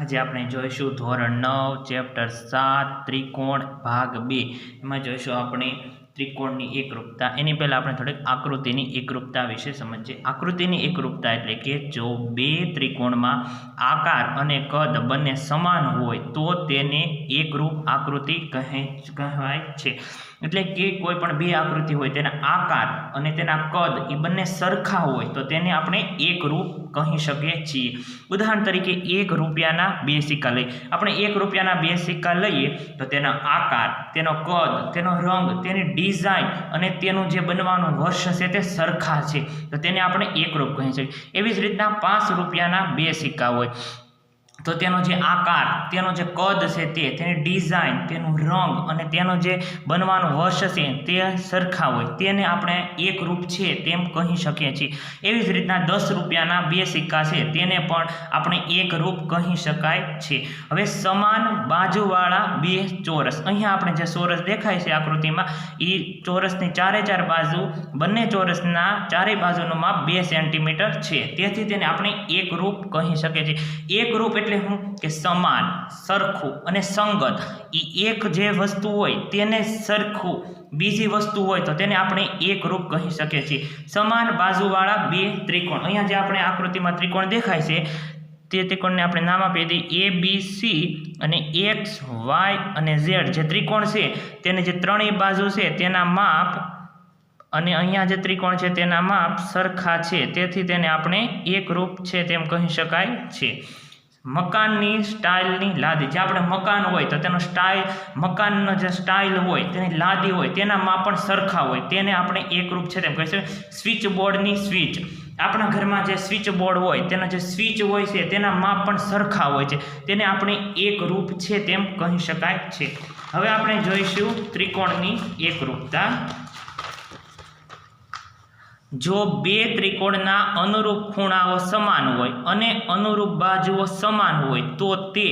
આજે આપણે જોઈશું ધોરણ નવ, ચેપ્ટર સાત, ત્રિકોણ ભાગ બે. એમાં જોઈશું આપણે ત્રિકોણની એકરૂપતા. એની પહેલાં આપણે થોડીક આકૃતિની એકરૂપતા વિશે સમજીએ. આકૃતિની એકરૂપતા એટલે કે જો બે ત્રિકોણમાં આકાર અને કદ બંને સમાન હોય, તો તેને એકરૂપ આકૃતિ કહે કહેવાય છે. એટલે કે કોઈ પણ બે આકૃતિ હોય, તેના આકાર અને તેના કદ એ બંને સરખા હોય, તો તેને આપણે એકરૂપ કહી શકીએ છીએ. ઉદાહરણ તરીકે એક રૂપિયાના બે સિક્કા લઈએ. આપણે એક રૂપિયાના બે સિક્કા લઈએ, તો તેનો આકાર, તેનો કદ, તેનો રંગ, તેની ડિઝાઇન અને તેનું જે બનવાનું વર્ષ છે તે સરખા છે. તો તેને આપણે એકરૂપ કહી શકીએ. એવી જ રીતના પાંચ રૂપિયાના બે સિક્કા હોય. તો તેનો જે આકાર, તેનો જે કદ છે તે, તેની ડિઝાઇન, તેનું રંગ અને તેનો જે બનવાનો વર્ષ છે તે સરખા હોય. તેને આપણે એક રૂપ છે તેમ કહી શકીએ છીએ. એવી જ રીતના દસ રૂપિયાના બે સિક્કા છે તેને પણ આપણે એક રૂપ કહી શકાય છે. હવે સમાન બાજુવાળા બે ચોરસ. અહીંયા આપણે જે ચોરસ દેખાય છે આકૃતિમાં એ ચોરસની ચારે ચાર બાજુ, બંને ચોરસના ચારેય બાજુનું માપ બે સેન્ટીમીટર છે. તેથી તેને આપણે એક રૂપ કહી શકીએ છીએ. એક રૂપ એટલે શું કે સમાન, સરખું અને સંગત. એ એક જે વસ્તુ હોય તેને સરખું. બીજી વસ્તુ હોય તો તેને આપણે એક રૂપ કહી શકીએ છીએ. સમાન બાજુવાળા બે ત્રિકોણ. અહીંયા જે આપણે આકૃતિમાં ત્રિકોણ દેખાય છે, તે ત્રિકોણને આપણે નામ આપી દઈએ. એ, બી, સી અને એક્સ, વાય અને ઝેડ. જે ત્રિકોણ છે, તેને જે ત્રણેય બાજુ છે, તેના માપ અને અહીંયા જે ત્રિકોણ છે, તેના માપ સરખા છે. તેથી તેને આપણે એક રૂપ છે તેમ કહી શકાય છે. મકાનની સ્ટાઇલની લાદી. જે આપણે મકાન હોય તો તેનો સ્ટાઇલ, મકાનનો જે સ્ટાઇલ હોય, તેની લાદી હોય તેના માપ પણ સરખા હોય. તેને આપણે એકરૂપ છે તેમ કહી શકીએ સ્વિચ. બોર્ડની સ્વિચ આપણા ઘરમાં જે સ્વિચ બોર્ડ હોય, તેનો જે સ્વિચ હોય છે તેના માપ પણ સરખા હોય છે. તેને આપણે એકરૂપ છે તેમ કહી શકાય છે. હવે આપણે જોઈશું ત્રિકોણની એકરૂપતા. જો બે ત્રિકોણના અનુરૂપ ખૂણાઓ સમાન હોય અને અનુરૂપ બાજુઓ સમાન હોય તો તે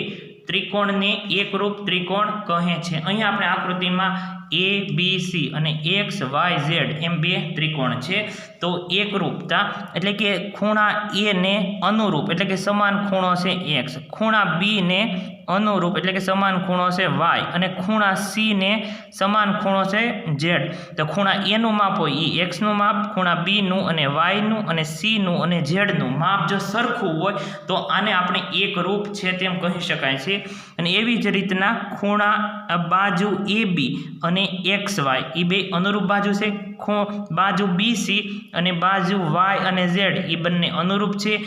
ત્રિકોણને એકરૂપ ત્રિકોણ કહે છે. અહીં આપણે આકૃતિમાં એ બી સી અને એક્સ વાય ઝેડ એમ બે ત્રિકોણ છે. તો એકરૂપતા એટલે કે ખૂણા એને અનુરૂપ એટલે કે સમાન ખૂણો છે એક્સ ખૂણા બીને અનુરૂપ એટલે કે સમાન ખૂણો છે વાય અને ખૂણા સી ને સમાન ખૂણો છે ઝેડ તો ખૂણા એનું માપ હોય એ એક્સનું માપ, ખૂણા બીનું અને વાયનું અને સીનું અને ઝેડનું માપ જો સરખું હોય તો આને આપણે એક રૂપ છે તેમ કહી શકાય છે. અને એવી જ રીતના ખૂણા બાજુ એ બી અને એક્સ વાય એ બે અનુરૂપ બાજુ છે. ખૂ, બાજુ બી સી અને બાજુ વાય અને ઝેડ એ બંને અનુરૂપ છે.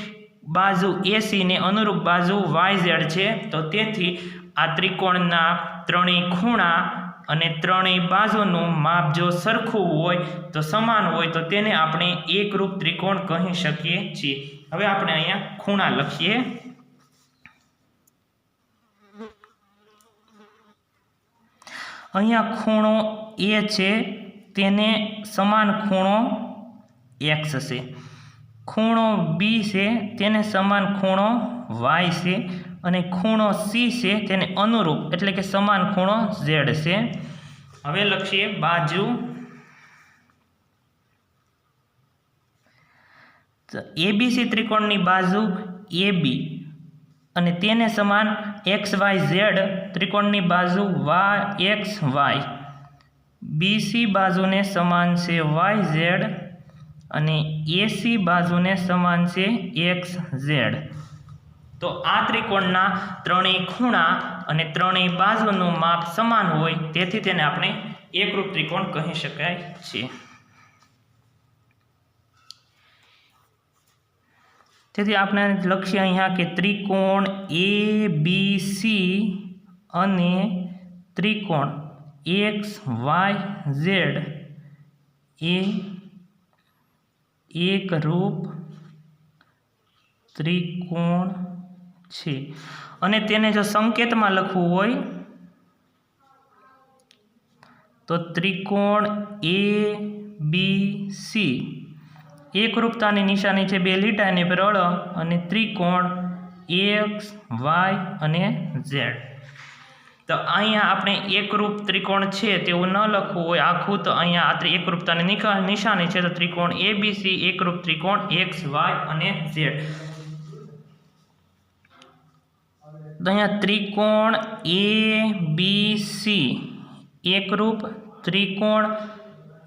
બાજુ એસીને અનુરૂપ બાજુ વાય ઝેડ છે. તો તેથી આ ત્રિકોણના ત્રણેય ખૂણા અને ત્રણેય બાજુનું માપ જો સરખું હોય તો સમાન હોય તો તેને આપણે એકરૂપ ત્રિકોણ કહી શકીએ છીએ. હવે આપણે અહીંયા ખૂણા લખીએ. અહીંયા ખૂણો એ છે, તેને સમાન ખૂણો એક્સ છે ખૂણો બી છે, તેને સમાન ખૂણો વાય છે અને ખૂણો સી છે, તેને અનુરૂપ, એટલે કે સમાન ખૂણો ઝેડ છે. હવે લખીએ બાજુ. એબીસી ત્રિકોણની બાજુ એ બી અને તેને સમાન એક્સ વાય ઝેડ ત્રિકોણની બાજુ વાય એક્સ વાય. બીસી બાજુને સમાન છે વાય ઝેડ અને એસી બાજુને સમાન છે એક્સ ઝેડ. તો આ ત્રિકોણના ત્રણેય ખૂણા અને ત્રણેય બાજુનું માપ સમાન હોય, તેથી તેને આપણે એકરૂપ ત્રિકોણ કહી શકાય છે. તેથી આપણે લખીએ અહીંયા કે ત્રિકોણ એ બી સી અને ત્રિકોણ એક્સ વાય ઝેડ એ એકરૂપ ત્રિકોણ છે. અને તેને જો સંકેતમાં લખવું હોય, તો ત્રિકોણ એ બી સી એકરૂપતાની નિશાની છે બે લીટાની પર અળ અને ત્રિકોણ એક્સ, વાય અને ઝેડ. તો અહીંયા આપણે એકરૂપ ત્રિકોણ છે તેવું ન લખવું હોય આખું, તો અહીંયા આ એકરૂપતાની નિશાની છે, તો ત્રિકોણ એ એકરૂપ ત્રિકોણ એક્સ વાય અને ઝેડ તો અહીંયા ત્રિકોણ એ બી સી એકરૂપ ત્રિકોણ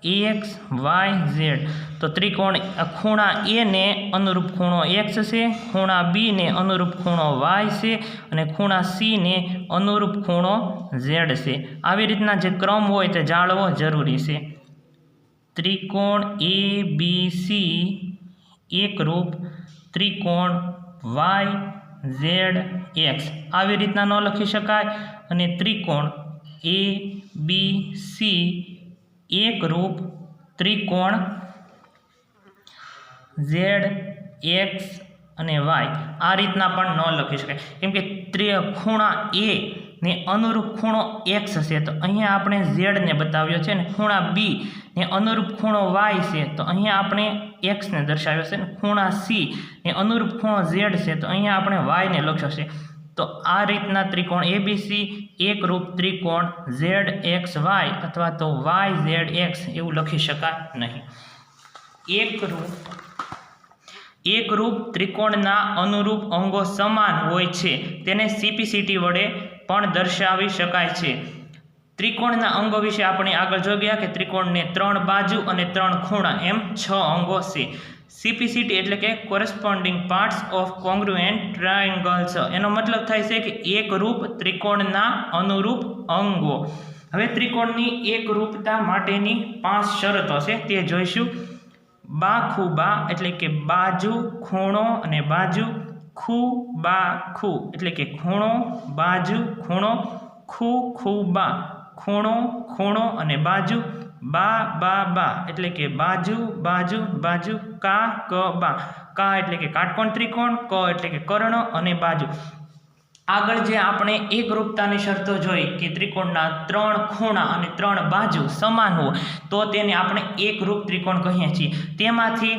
એક્સ વાય ઝેડ તો ત્રિકોણ, ખૂણા એ ને અનુરૂપ ખૂણો એક્સ છે, ખૂણા બી ને અનુરૂપ ખૂણો વાય છે, અને ખૂણા સી ને અનુરૂપ ખૂણો ઝેડ છે. આવી રીતના જે ક્રમ હોય તે જાળવો જરૂરી છે. ત્રિકોણ એ બી સી એકરૂપ ત્રિકોણ વાય ઝેડ એક્સ આવી રીતના ન લખી શકાય. અને ત્રિકોણ એ બી સી એકરૂપ ત્રિકોણ ઝેડ, એક્સ અને વાય. આ રીતના પણ ન લખી શકાય. કેમ કે ખૂણા એ ને અનુરૂપ ખૂણો એક્સ છે તો અહીંયા આપણે ઝેડને બતાવ્યો છે ને, ખૂણા બી ને અનુરૂપ ખૂણો વાય છે. તો અહીંયા આપણે એક્સને દર્શાવ્યો છે ને, ખૂણા સી ને અનુરૂપ ખૂણો ઝેડ છે. તો અહીંયા આપણે વાયને લખ્યો છે. તો આ રીતના ત્રિકોણ એબીસી એકરૂપ ત્રિકોણ ઝેડ એક્સ વાય અથવા તો વાય ઝેડ એક્સ એવું લખી શકાય નહીં. એકરૂપ એકરૂપ ત્રિકોણના અનુરૂપ અંગો સમાન હોય છે. તેને સીપીસીટી વડે પણ દર્શાવી શકાય છે. ત્રિકોણના અંગો વિશે આપણે આગળ જોઈ ગયા કે ત્રિકોણને ત્રણ બાજુ અને ત્રણ ખૂણા એમ છ અંગો છે. સીપીસીટી એટલે કે corresponding parts of congruent triangles એનો મતલબ થાય છે કે એકરૂપ ત્રિકોણના અનુરૂપ અંગો. હવે ત્રિકોણની એકરૂપતા માટેની પાંચ શરતો છે, તે જોઈશું. બા ખૂબા એટલે કે બાજુ, ખૂણો અને બાજુ ખૂ બા ખૂ એટલે કે ખૂણો, બાજુ, ખૂણો ખૂ ખૂબા ખૂણો ખૂણો અને બાજુ બા બા બા. એટલે કે બાજુ બાજુ બાજુ, કા, ક, બા. કા એટલે કે કાટકોણ, ત્રિકોણ, ક એટલે કે કર્ણ અને બાજુ. આગળ જે આપણે એકરૂપતાની શરતો જોઈ કે ત્રિકોણના ત્રણ ખૂણા અને ત્રણ બાજુ સમાન હોય, તો તેને આપણે એકરૂપ ત્રિકોણ કહીએ છીએ. તેમાંથી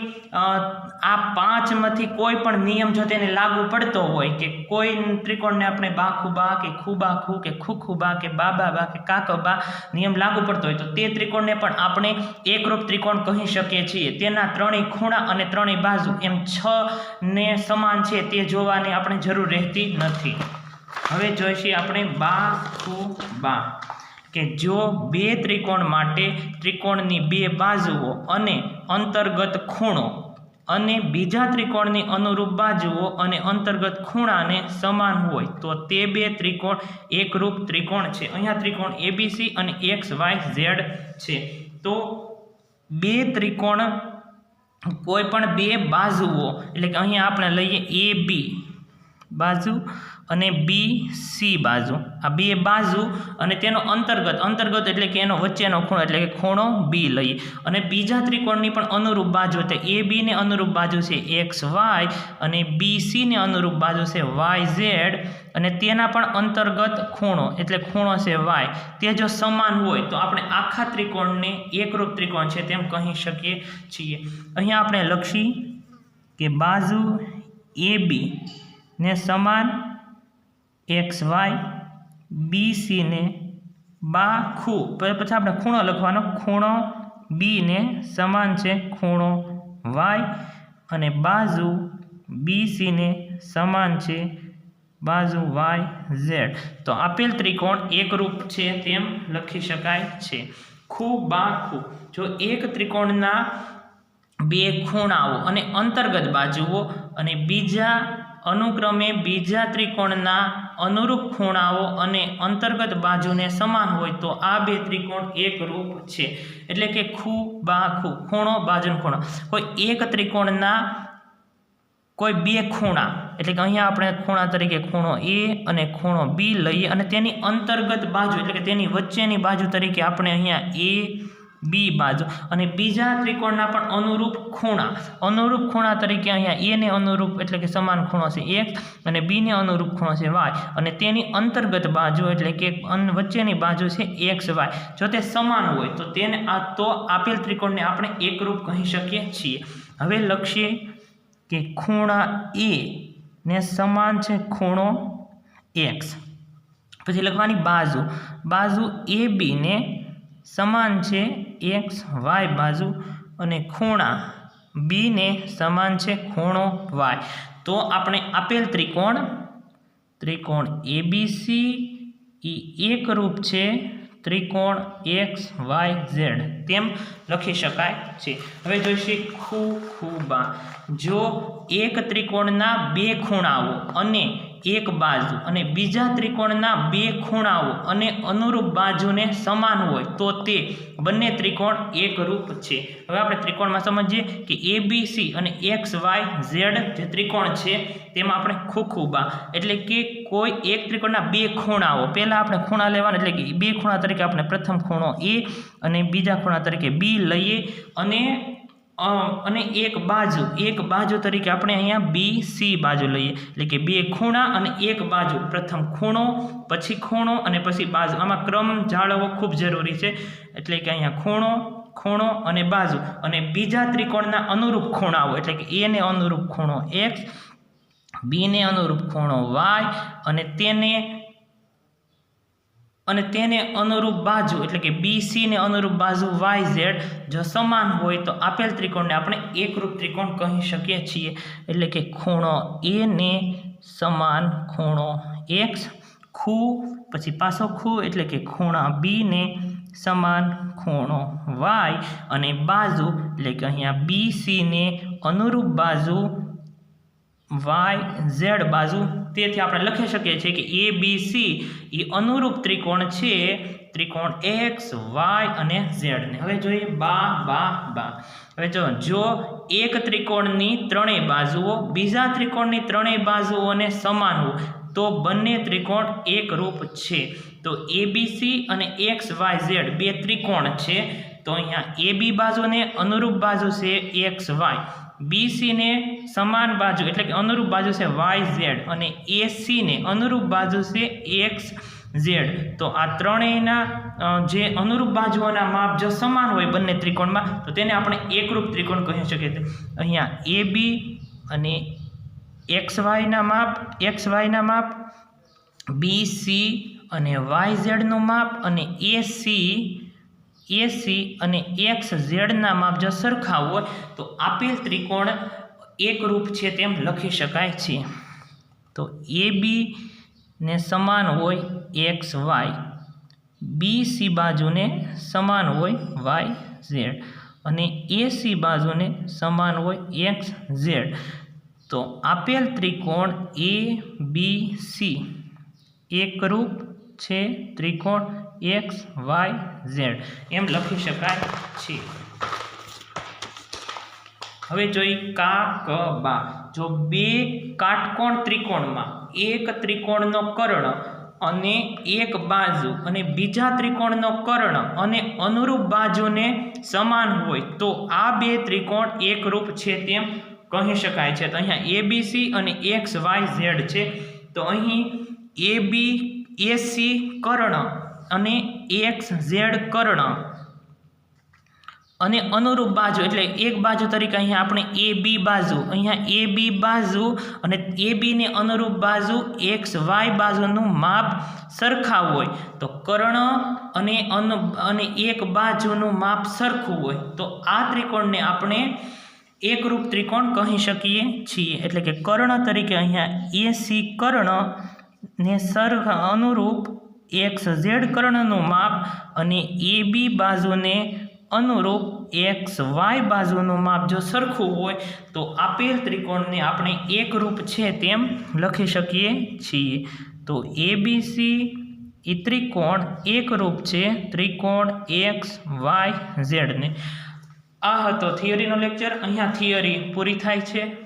આ પાંચમાંથી કોઈ પણ નિયમ જો તેને લાગુ પડતો હોય કે કોઈ ત્રિકોણને આપણે બા ખુબા કે ખુબા ખુ કે ખુ ખુબા કે બાબા બા કે કાકબા નિયમ લાગુ પડતો હોય, તો તે ત્રિકોણને પણ આપણે એકરૂપ ત્રિકોણ કહી શકીએ છીએ. તેના ત્રણેય ખૂણા અને ત્રણેય બાજુ એમ છ ને સમાન છે, તે જોવાની આપણે જરૂર રહેતી નથી. હવે જોઈશું આપણે બા ખુ બા? કે જો બે ત્રિકોણ માટે ત્રિકોણની બે બાજુઓ અને અંતર્ગત ખૂણો અને બીજા ત્રિકોણની અનુરૂપ બાજુઓ અને અંતર્ગત ખૂણાને સમાન હોય, તો તે બે ત્રિકોણ એકરૂપ ત્રિકોણ છે. અહીંયા ત્રિકોણ એબીસી અને એક્સ વાય ઝેડ છે. તો બે ત્રિકોણ કોઈ પણ બે બાજુઓ, એટલે કે અહીંયા આપણે લઈએ એ બી બાજુ અને બી સી બાજુ. આ બે બાજુ અને તેનો અંતર્ગત અંતર્ગત એટલે કે એનો વચ્ચેનો ખૂણો એટલે કે ખૂણો બી લઈએ. અને બીજા ત્રિકોણની પણ અનુરૂપ બાજુ એટલે એ બીને અનુરૂપ બાજુ છે એક્સ વાય અને બી સીને અનુરૂપ બાજુ છે વાય ઝેડ અને તેના પણ અંતર્ગત ખૂણો એટલે ખૂણો છે વાય. તે જો સમાન હોય તો આપણે આખા ત્રિકોણને એકરૂપ ત્રિકોણ છે તેમ કહી શકીએ છીએ. અહીંયા આપણે લખી કે બાજુ એ બી ને સમાન એક્સ વાય બી સીને બા ખુ પછી આપણે ખૂણો લખવાનો. ખૂણો બી ને સમાન છે ખૂણો વાય અને બાજુ બી સીને સમાન છે બાજુ વાય ઝેડ. તો આપેલ ત્રિકોણ એકરૂપ છે તેમ લખી શકાય છે. ખૂ બા ખૂ જો એક ત્રિકોણના બે ખૂણાઓ અને અંતર્ગત બાજુઓ અને બીજા અનુક્રમે બીજા ત્રિકોણના અનુરૂપ ખૂણાઓ અને અંતર્ગત બાજુને સમાન હોય તો આ બે ત્રિકોણ એકરૂપ છે. એટલે કે ખૂ, બા, ખૂ, ખૂણો, બાજુનો ખૂણો. કોઈ એક ત્રિકોણના કોઈ બે ખૂણા, એટલે કે અહીંયા આપણે ખૂણા તરીકે ખૂણો એ અને ખૂણો બી લઈએ અને તેની અંતર્ગત બાજુ, એટલે કે તેની વચ્ચેની બાજુ તરીકે આપણે અહીંયા એ બી બાજુ અને બીજા ત્રિકોણના પણ અનુરૂપ ખૂણા. અનુરૂપ ખૂણા તરીકે અહીંયા એને અનુરૂપ એટલે કે સમાન ખૂણો છે એક અને બીને અનુરૂપ ખૂણો છે વાય. અને તેની અંતર્ગત બાજુ એટલે કે વચ્ચેની બાજુ છે એક્સ, વાય. જો તે સમાન હોય તો તેને આ તો આપેલ ત્રિકોણને આપણે એકરૂપ કહી શકીએ છીએ. હવે લખીએ કે ખૂણા એ ને સમાન છે ખૂણો એક્સ. પછી લખવાની બાજુ. બાજુ એ બીને સમાન છે એક્સ, વાય બાજુ અને ખૂણા બીને સમાન છે ખૂણો વાય. તો આપણે આપેલ ત્રિકોણ ત્રિકોણ એબીસી એ એકરૂપ છે ત્રિકોણ એક્સ, વાય, ઝેડ. તેમ લખી શકાય છે. હવે જોઈશે ખૂ ખૂબા જો એક ત્રિકોણના બે ખૂણાઓ અને એક બાજુ અને બીજા ત્રિકોણના બે ખૂણાઓ અને અનુરૂપ બાજુને સમાન હોય તો તે બંને ત્રિકોણ એકરૂપ છે. હવે આપણે ત્રિકોણમાં સમજીએ કે એ અને એક્સ વાય ઝેડ જે ત્રિકોણ છે તેમાં આપણે ખૂખુબા એટલે કે કોઈ એક ત્રિકોણના બે ખૂણાઓ. પહેલાં આપણે ખૂણા લેવાના એટલે કે બે ખૂણા તરીકે આપણે પ્રથમ ખૂણો એ અને બીજા ખૂણા તરીકે બી લઈએ અને અને એક બાજુ એક બાજુ તરીકે આપણે અહીંયા બી સી બાજુ લઈએ. એટલે કે બે ખૂણા અને એક બાજુ. પ્રથમ ખૂણો, પછી ખૂણો અને પછી બાજુ. આમાં ક્રમ જાળવવો ખૂબ જરૂરી છે. એટલે કે અહીંયા ખૂણો ખૂણો અને બાજુ. અને બીજા ત્રિકોણના અનુરૂપ ખૂણાઓ, એટલે કે એને અનુરૂપ ખૂણો એક્સ બીને અનુરૂપ ખૂણો વાય અને તેને અને તેને અનુરૂપ બાજુ, એટલે કે બી સીને અનુરૂપ બાજુ વાય ઝેડ જો સમાન હોય તો આપેલ ત્રિકોણને આપણે એકરૂપ ત્રિકોણ કહી શકીએ છીએ. એટલે કે ખૂણો એ ને સમાન ખૂણો એક્સ ખૂ, પછી પાછો ખૂ, એટલે કે ખૂણા બી ને સમાન ખૂણો વાય અને બાજુ, એટલે કે અહીંયા બી સીને અનુરૂપ બાજુ વાય ઝેડ બાજુ તેથી આપણે લખી શકીએ છીએ કે એ બી સી એ અનુરૂપ ત્રિકોણ છે. ત્રિકોણ એક્સ વાય અને ઝેડને હવે જોઈએ બા બા બા. હવે જો જો એક ત્રિકોણની ત્રણેય બાજુઓ બીજા ત્રિકોણની ત્રણેય બાજુઓને સમાન હોય, તો બંને ત્રિકોણ એકરૂપ છે. તો એ બી સી અને એક્સ વાય ઝેડ બે ત્રિકોણ છે. તો અહીંયા એ બી બાજુને અનુરૂપ બાજુ છે એક્સ વાય બીસીને સમાન બાજુ એટલે કે અનુરૂપ બાજુ છે વાય ઝેડ અને એસીને અનુરૂપ બાજુ છે એક્સ ઝેડ તો આ ત્રણેયના જે અનુરૂપ બાજુઓના માપ જો સમાન હોય બંને ત્રિકોણમાં, તો તેને આપણે એકરૂપ ત્રિકોણ કહી શકીએ અહીંયા એ બી અને એક્સ વાયના માપ એક્સ વાયના માપ બી સી અને વાય ઝેડનું માપ અને એ સી એસી અને એક્સ ઝેડના માપ જો સરખા હોય, તો આપેલ ત્રિકોણ એકરૂપ છે તેમ લખી શકાય છે. તો એ બી ને સમાન હોય એક્સ વાય બી સી બાજુને સમાન હોય વાય ઝેડ અને એસી બાજુને સમાન હોય એક્સ ઝેડ તો આપેલ ત્રિકોણ એ બી સી એકરૂપ છે, ત્રિકોણ એક્સ વાય ઝેડ એમ લખી શકાય છે. હવે જોઈ કા, ક, બા. જો બે કાટકોણ ત્રિકોણમાં, એક ત્રિકોણનો કર્ણ અને એક બાજુ અને બીજા ત્રિકોણનો કર્ણ અને અનુરૂપ બાજુને સમાન હોય, તો આ બે ત્રિકોણ એકરૂપ છે તેમ કહી શકાય છે. તો અહીંયા એબીસી અને એક્સ વાય ઝેડ છે. તો અહીં એ બી એસી કર્ણ અને એક્સ ઝેડ કર્ણ. અને અનુરૂપ બાજુ, એટલે એક બાજુ તરીકે અહીંયા આપણે એ બી બાજુ, અહીંયા એ બી બાજુ અને એ બીને અનુરૂપ બાજુ એક્સ વાય બાજુનું માપ સરખા હોય. તો કર્ણ અને અન અને એક બાજુનું માપ સરખું હોય. તો આ ત્રિકોણને આપણે એકરૂપ ત્રિકોણ કહી શકીએ છીએ. એટલે કે કર્ણ તરીકે અહીંયા એસી કર્ણ ને સરખ અનુરૂપ એક્સ ઝેડ કર્ણનું માપ અને એ બી બાજુને અનુરૂપ એક્સ વાય બાજુનું માપ જો સરખું હોય તો આપેલ ત્રિકોણને આપણે એકરૂપ છે તેમ લખી શકીએ છીએ. તો એ બી સી એ ત્રિકોણ એકરૂપ છે, ત્રિકોણ એક્સ વાય ઝેડને આ હતો થિયરીનો લેક્ચર અહીંયા થિયરી પૂરી થાય છે.